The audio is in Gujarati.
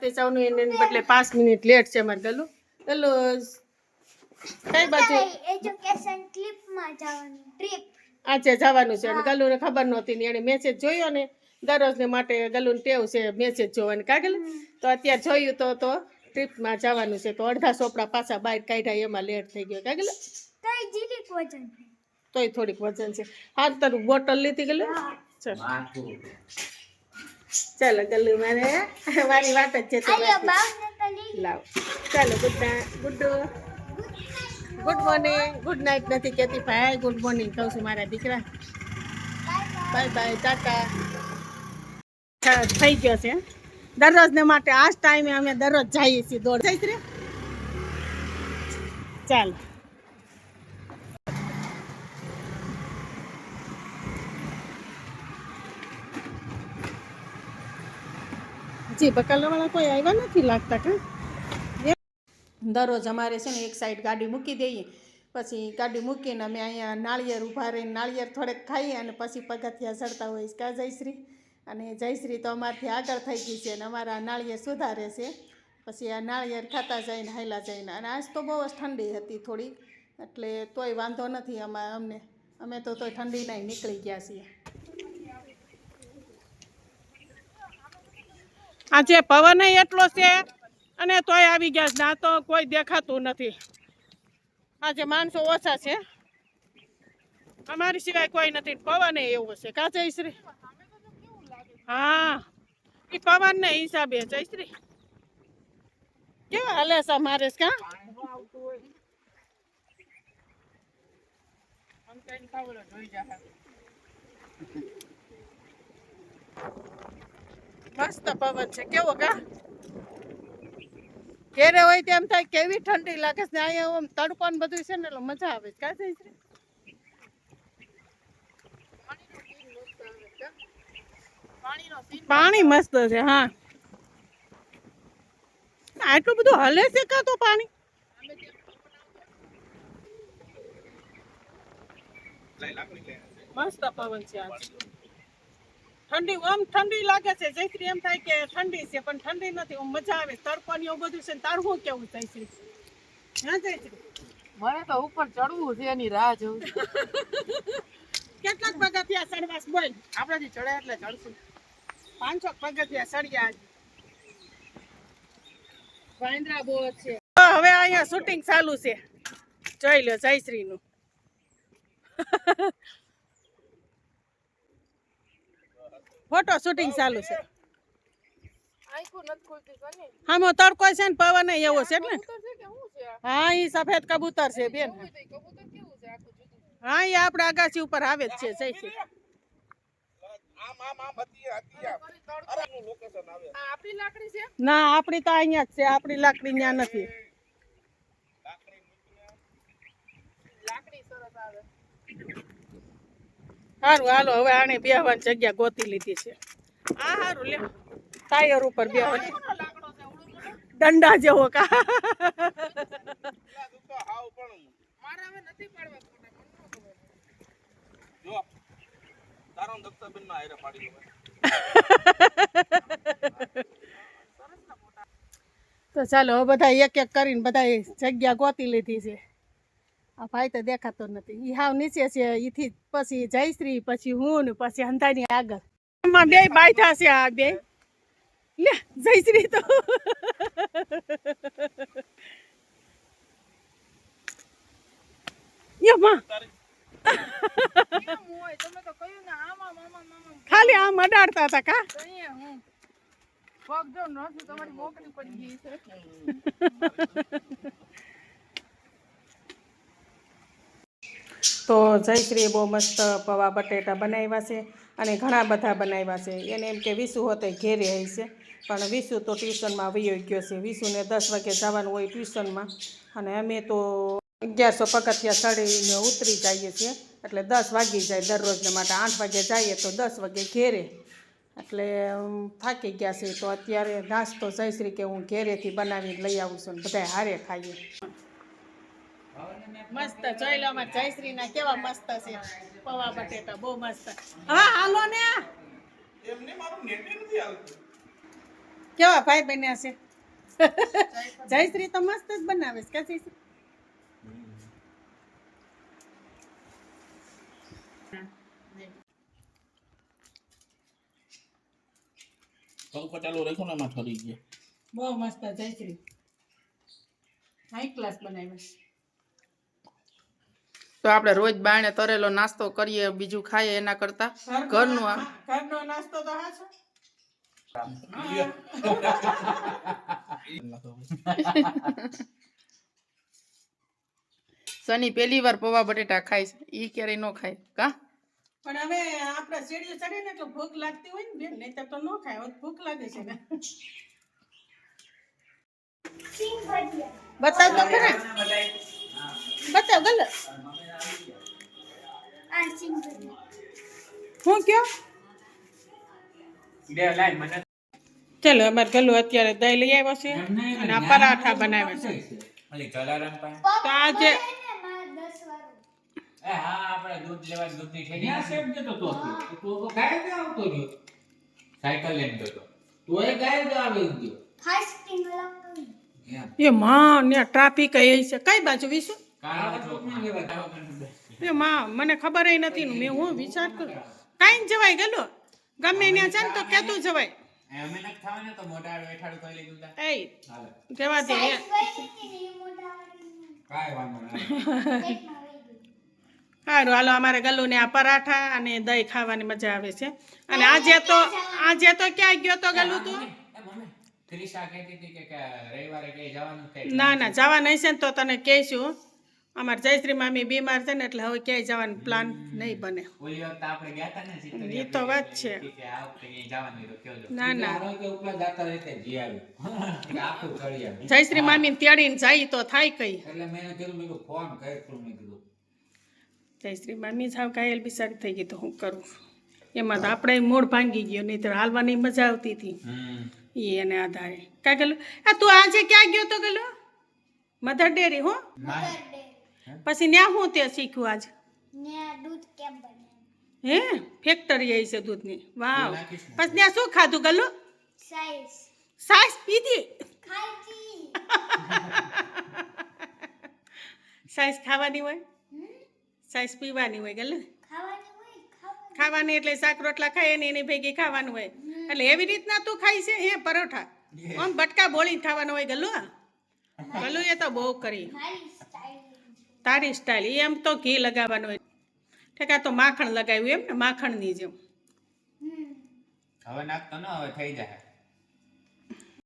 તે એને બદલે પાંચ મિનિટ લેટ છે અમારે ગલું. ગલું કઈ બાજુ? એજ્યુકેશન ક્લિપમાં જવાનું ટ્રીપ આજે જવાનું છે. અને ગલુને ખબર નહોતી ને એને મેસેજ જોયો ને. દરરોજને માટે ગલુને ટેવ છે મેસેજ જોવાની. કાગળ તો અત્યારે જોયું તો તો ટ્રીપમાં જવાનું છે. તો અડધા ચોપડા પાછા બહાર કાઢ્યા એમાં લેટ થઈ ગયો. કાગળ કઈ જીલીક વજન તોય થોડીક વજન છે. હા તારું બોટલ લીધી ગયેલું ચાલ. ચાલો ગલ્લુ મારે મારી વાત જ છે લાવ. ચાલો good night good good morning good night નથી કહેતી. ભાઈ ગુડ મોર્નિંગ કહું છું મારા દીકરા. બાય બાય ટાટા. થઈ ગયો છે દરરોજને માટે આ જ ટાઈમે અમે દરરોજ જઈએ છીએ દોડ. જઈશ રે? ચાલ. જી, બકાલાવાળા કોઈ આવ્યા નથી લાગતા કા? દરરોજ અમારે છે ને એક સાઈડ ગાડી મૂકી દઈએ. પછી ગાડી મૂકીને અમે અહીંયા નાળિયેર ઊભા રહીને નાળિયેર થોડેક ખાઈએ અને પછી પગથિયા ચડતા છે. કા જયશ્રી? અને જયશ્રી તો અમારથી આગળ થઈ ગઈ છે અને અમારા નાળિયેર સુધારે છે. પછી આ નાળિયેર ખાતા જઈને, હાયલા જઈને. અને આજ તો બહુ જ ઠંડી હતી થોડી. એટલે તોય વાંધો નથી અમા અમને. અમે તો તોય ઠંડીના નીકળી ગયા છીએ. આજે પવન એટલો છે અને તોય આવી ગયા ના તો કોઈ દેખાતું નથી. આજે માણસો ઓછા છે. અમારી સિવાય કોઈ નથી. પવન એવો છે. કા જયશ્રી? હા. એ પવન ને હિસાબે જયશ્રી. કેવા હાલે છે મારે કા? મસ્ત પવન છે. કેવો કા? ઘેરે હોય તેમ થાય કેવી ઠંડી લાગે છે અહીંયા તડકો ને બધું છે ને એટલે મજા આવે કા છે પાણી મસ્ત છે, હા. આટલું બધું હલે છે કા તો પાણી? મસ્ત પવન છે આજ ઠંડી આમ ઠંડી લાગે છે. જયશ્રી એમ થાય કે ઠંડી છે પણ ઠંડી નથી. આમ મજા આવે. એવું બધું છે ને તારું શું કેવું જયશ્રી? હા જયશ્રી? મને તો ઉપર ચડવું છે એની રાહ જોઉં કેટલાક પગથિયા ચડવાસ બોલ. આપણાથી ચડે એટલે ચડશું. પાંચસો પગથિયા ચડ્યા આજ. વાંદરા બહુ છે. હવે અહીંયા શૂટિંગ ચાલુ છે. જોઈ લો જયશ્રી નું ફોટો શૂટિંગ ચાલુ છે. આંખો નથી ખુલતી કોની? આમાં તડકો છે ને પવન ય એવો છે એટલે. કબૂતર છે કે શું છે આ? હા એ સફેદ કબૂતર છે બેન. કેવું છે? કબૂતર કેવું છે આખું જુદું? હા એ આપણા અગાસી ઉપર આવે જ છે જયશ્રી આ આપણી લાકડી છે? ના આપણી તો અહીંયા જ છે આપણી લાકડી ત્યાં નથી. લાકડી સરસ આવે. સારું હાલો હવે આને બેહવાની જગ્યા ગોતી લીધી છે. આ સારું લે ટાયર ઉપર બેહવાની? દંડા જેવો કા. મારા હવે નથી પાડવા ફોટા, મને ન ખબર. તો ચાલો હવે બધા એક એક કરીને બધા જગ્યા ગોતી લીધી છે. આ ભાઈ તો દેખાતો નથી. ઈ હાવ નીચે છે, ઈથી પછી જયશ્રી, પછી હું ને પછી હંતાની આગળ. એમાં બે બાયઠા છે આ બે. લે, જયશ્રી તો. ખાલી આમ અડાડતા હતા કા? પગ જો નથી તમારી મોકલી પડી ગઈ છે તો જયશ્રીએ બહુ મસ્ત પૌવા બટેટા બનાવ્યા છે અને ઘણા બધા બનાવ્યા છે. એને એમ કે વિસુ હોતે ઘેરે હશે પણ વિસુ તો ટ્યુશનમાં વયો ગયો છે. વિસુને દસ વાગે જવાનું હોય ટ્યુશનમાં અને અમે તો અગિયારસો પગથિયા ચડીને ઉતરી જઈએ છીએ. એટલે દસ વાગી જાય દરરોજને માટે. આઠ વાગે જઈએ તો દસ વાગે ઘેરે. એટલે થાકી ગયા છે. તો અત્યારે નાસ્તો જયશ્રી કે હું ઘેરેથી બનાવીને લઈ આવું છું બધા હારે ખાઈએ. મસ્ત જોઈ લો અમાર જયશ્રી ના કેવા મસ્ત છે. પૌવા બટેટા બહુ મસ્ત. હા હાલો ને કેવા ભાઈ બન્યા છે? જયશ્રી તો મસ્ત જ બનાવે છે કે પંખો ચાલુ રાખો ને એમાં ઠરી ગયા. બહુ મસ્ત જયશ્રી. હાઈ ક્લાસ બનાવ્યો તો આપણે રોજ બાણે તરેલો નાસ્તો કરીએ બીજું ખાઈએ એના કરતા. ઘરનું આ ઘરનો નાસ્તો તો હા છે. સની પહેલી વાર પૌવા બટેટા ખાય છે. ઈ ક્યારેય ન ખાય. કા? પણ હવે આપણે સીડીઓ ચડે ને તો ભૂખ લાગતી હોય ને બેન નહીતર તો ન ખાય. ભૂખ લાગે છે ને. સિંગ ભજીયા. બતાવ તો ખરા બતાવ ગલ આ સિંગ ભજીયા હું કયો ચાલો અમારે ગલું અત્યારે દહીં લઈ આવ્યો છે અને આ પરાઠા બનાવ્યા છે ઓલી જલારામ પાસે તો આજે એને મારે દસ વાળું એ હા આપણે દૂધ લેવા દૂધની થેલી ત્યાં સેમ જતો તો તું તો ગાય જ આવતો રહ્યો સાયકલ લઈને જતો તો એ ગાય જ આવી ગયો ફાસ્ટિંગ લાવતો એમ એ માં ને ટ્રાફિક એ છે કઈ બાજુ વિશું એ માં મને ખબર નથી મેં હું વિચાર કરું. કાંઈ જવાય ગયેલો. ગમે ત્યાં છે ને તો કેતું જવાય. જવા દે. સારું હાલો. અમારે ગલુને આ પરાઠા અને દહીં ખાવાની મજા આવે છે. અને આજે તો આજે તો ક્યાં ગયો તો ગલું તું? ના ના જવા નહીં છે ને તો તને કહીશું. અમારે જયશ્રી મામી બીમાર છે ને એટલે હવે ક્યાંય જવાનો પ્લાન નહીં બને. ઈ તો વાત છે. ના ના. જયશ્રી મામી તેડીને જાય તો થાય કઈ. એટલે મેં એને કીધું મેં કીધું ફોન કરીશું મેં કીધું. જયશ્રી મામી સાવ કાયલ બિસારી થઈ ગઈ તો હું કરું. એમાં તો આપણે મૂળ ભાંગી ગયો નહીં તો હાલવાની મજા આવતી હતી. એને આધારે. કાં ગયેલું? આ તું આજે ક્યાં ગયો તો ગયેલો? મધર ડેરી હો? પછી ન્યા હું તે શીખ્યું આજ? દૂધ કેમ બને? હે? ફેક્ટરી આવી છે દૂધની. વાવ. પછી ત્યાં શું ખાધું ગલું સાઈઝ સાસ પીધી? સાઈસ ખાવાની હોય? સાઈસ પીવાની હોય ગલું ખાવાની હોય ખાવાની. ખાવાની એટલે શાક રોટલા ખાય ને એની ભેગી ખાવાનું હોય. એટલે એવી રીતના તું ખાઈ છે? હે પરોઠા. આમ બટકા બોળી ખાવાનું હોય ગલું ગલું એ તો બહુ કરી. તારી સ્ટાઇલ એમ તો ઘી લગાવવાનું હોય. ઠેકા તો માખણ લગાવ્યું એમ ને, માખણની જેમ. હવે નાખતો ન, હવે થઈ જાય.